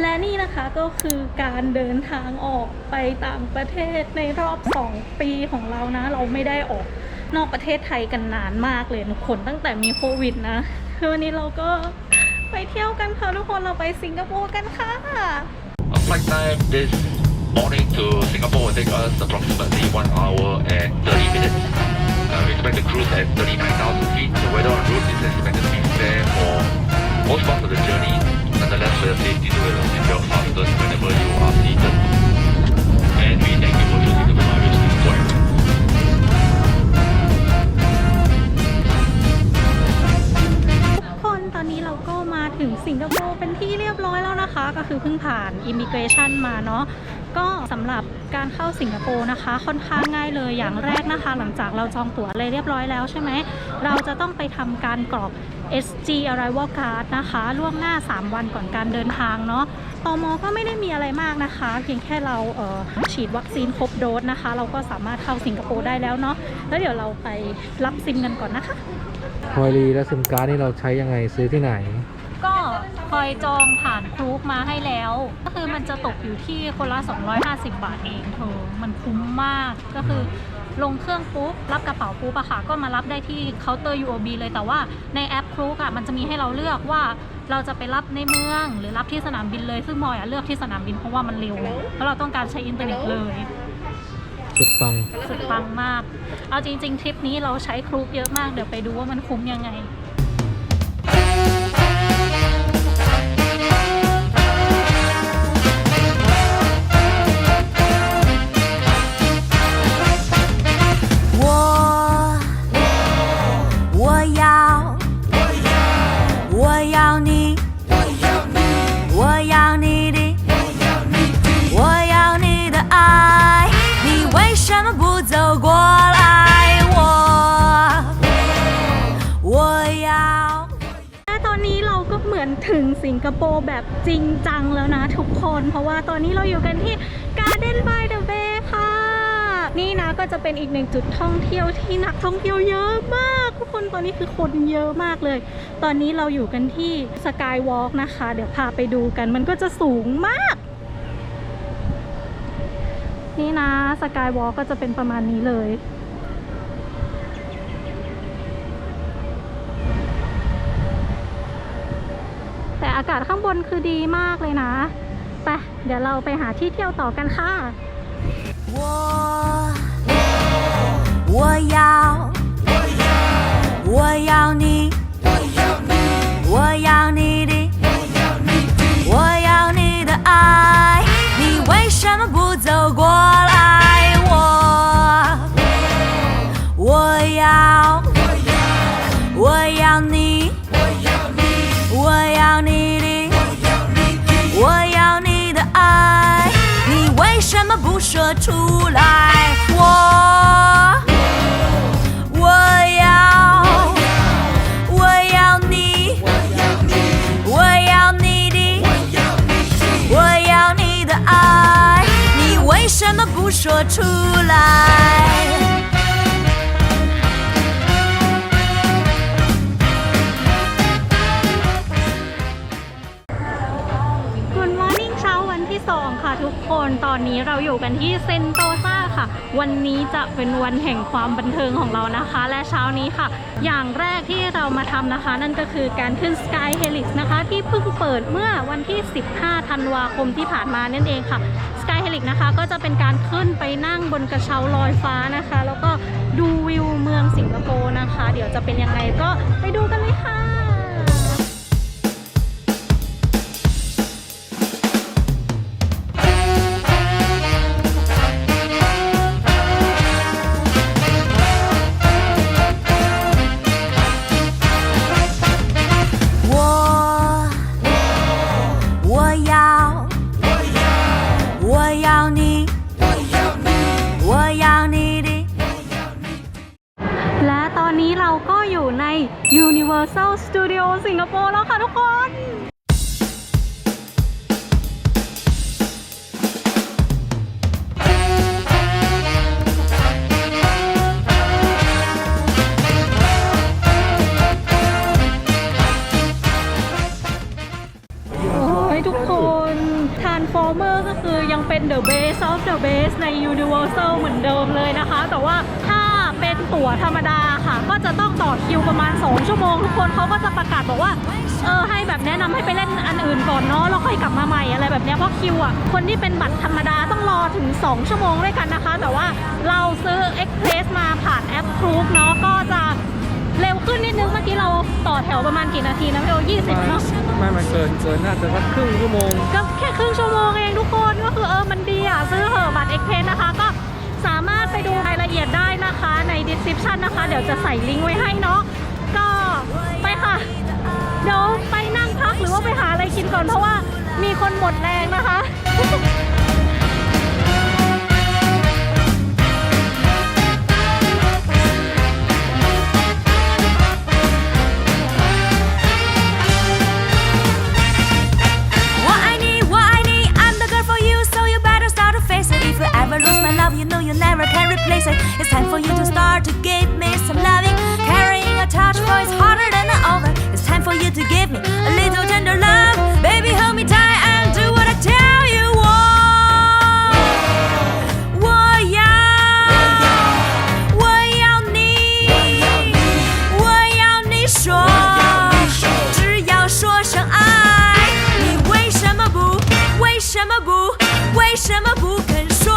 และนี่นะคะก็คือการเดินทางออกไปต่างประเทศในรอบ 2 ปีของเรานะ เราไม่ได้ออกนอกประเทศไทยกันนานมากเลยทุกคนตั้งแต่มีโควิดนะวันนี้เราก็ไปเที่ยวกันค่ะทุกคนเราไปสิงคโปร์กันค่ะ flight time this morning to Singapore will take us approximately 1 hour and 30 minutes. Uh, we expect to cruise at 39,000 feet. The weather en route ก็คือเพิ่งผ่านอิมิเกรชันมาเนาะก็สำหรับการเข้าสิงคโปร์นะคะ ค่อนข้างง่ายเลยอย่างแรกนะคะ หลังจากเราจองตั๋วอะไรเรียบร้อยแล้วใช่ไหมเราจะต้องไปทำการกรอก SG Arrival Card นะคะ ล่วงหน้า 3 วันก่อนการเดินทางเนาะตอมอก็ไม่ได้มีอะไรมากนะคะ เพียงแค่เราเฉีดวัคซีนครบโดสนะคะ เราก็สามารถเข้าสิงคโปร์ได้แล้วเนาะแล้วเดี๋ยวเราไปรับซิมกันก่อนนะคะพอยลีและซิมการ์ดนี่เราใช้ยังไงซื้อที่ไหน ก็คอยจองผ่านครูกมาให้แล้ว ก็คือมันจะตกอยู่ที่คนละ 250 บาทเองเธอ มันคุ้มมากก็คือลงเครื่องปุ๊บรับกระเป๋าปุ๊บอะค่ะก็มารับได้ที่เคาน์เตอร์ UOB เลยแต่ว่าในแอปครูกอะมันจะมีให้เราเลือกว่าเราจะไปรับในเมือง หรือรับที่สนามบินเลยซึ่งมอยอะเลือกที่สนามบินเพราะว่ามันเร็วแล้วเราต้องการใช้อินเทอร์เน็ตเลยสุดปังสุดปังมาก เอาจริง ๆ ทริปนี้เราใช้ครูกเยอะมากเดี๋ยวไปดูว่ามันคุ้มยังไง สิงคโปร์แบบจริงจังแล้วนะทุกคน เพราะว่าตอนนี้เราอยู่กันที่ Garden by the Bay ค่ะ นี่นะก็จะเป็นอีกหนึ่งจุดท่องเที่ยวที่นักท่องเที่ยวเยอะมาก ทุกคนตอนนี้คือคนเยอะมากเลย ตอนนี้เราอยู่กันที่ Skywalk นะคะ เดี๋ยวพาไปดูกันมันก็จะสูงมาก นี่นะ Skywalk ก็จะเป็นประมาณนี้เลย แต่อากาศข้างบนคือดีมากเลยนะ ไป เดี๋ยวเราไปหาที่เที่ยวต่อกันค่ะ 我我要我要你我要你的我要你的爱，你为什么不走过来？我我要我要你 为什么不说出来？我我要我要你，我要你的，我要你的爱，你为什么不说出来？ คนตอนนี้เราอยู่กันที่เซนโตซาค่ะ วันนี้จะเป็นวันแห่งความบันเทิงของเรานะคะ และเช้านี้ค่ะ อย่างแรกที่เรามาทำนะคะ นั่นก็คือการขึ้น Sky Helix นะคะ ที่เพิ่งเปิดเมื่อวันที่ 15 ธันวาคมที่ผ่านมานั่นเองค่ะ Sky Helix นะคะก็จะเป็นการขึ้นไปนั่งบนกระเช้าลอยฟ้านะคะ แล้วก็ดูวิวเมืองสิงคโปร์นะคะ เดี๋ยวจะเป็นยังไงก็ไปดูกันเลยค่ะ อนนี้เราก็อยู่ใน Universal Studio สิงคโปร์แล้วค่ะทุกคนโอ้ยทุกคน Transformer ก็คือยังเป็น the base of the base ใน Universal เหมือนเดิมเลยนะคะ แต่ว่าถ้า เป็นตั๋วธรรมดาค่ะ ก็จะต้องต่อคิวประมาณ 2 ชั่วโมง ทุกคนเขาก็จะประกาศบอกว่า เออให้แบบแนะนำให้ไปเล่นอันอื่นก่อนเนาะแล้วค่อยกลับมาใหม่อะไรแบบเนี้ยเพราะคิวอะคนที่เป็นบัตรธรรมดาต้องรอถึง 2 ชั่วโมงด้วยกันนะคะ แต่ว่าเราซื้อ Express มาผ่านแอป Troop เนาะก็จะเร็วขึ้นนิดนึงเมื่อกี้เราต่อแถวประมาณกี่นาทีนะพี่โอ20เนาะไม่มันเกินเกินน่าจะสักครึ่งชั่วโมงก็แค่ครึ่งชั่วโมงเองทุกคนก็คือเออมันดีอะซื้อเหอะบัตรเอ็กเพนะคะก็ สามารถไปดูรายละเอียดได้นะคะใน description นะคะ เดี๋ยวจะใส่ลิงก์ไว้ให้เนาะก็ไปค่ะ เดี๋ยวไปนั่งพักหรือว่าไปหาอะไรกินก่อนเพราะว่ามีคนหมดแรงนะคะ 不，为什么不肯说？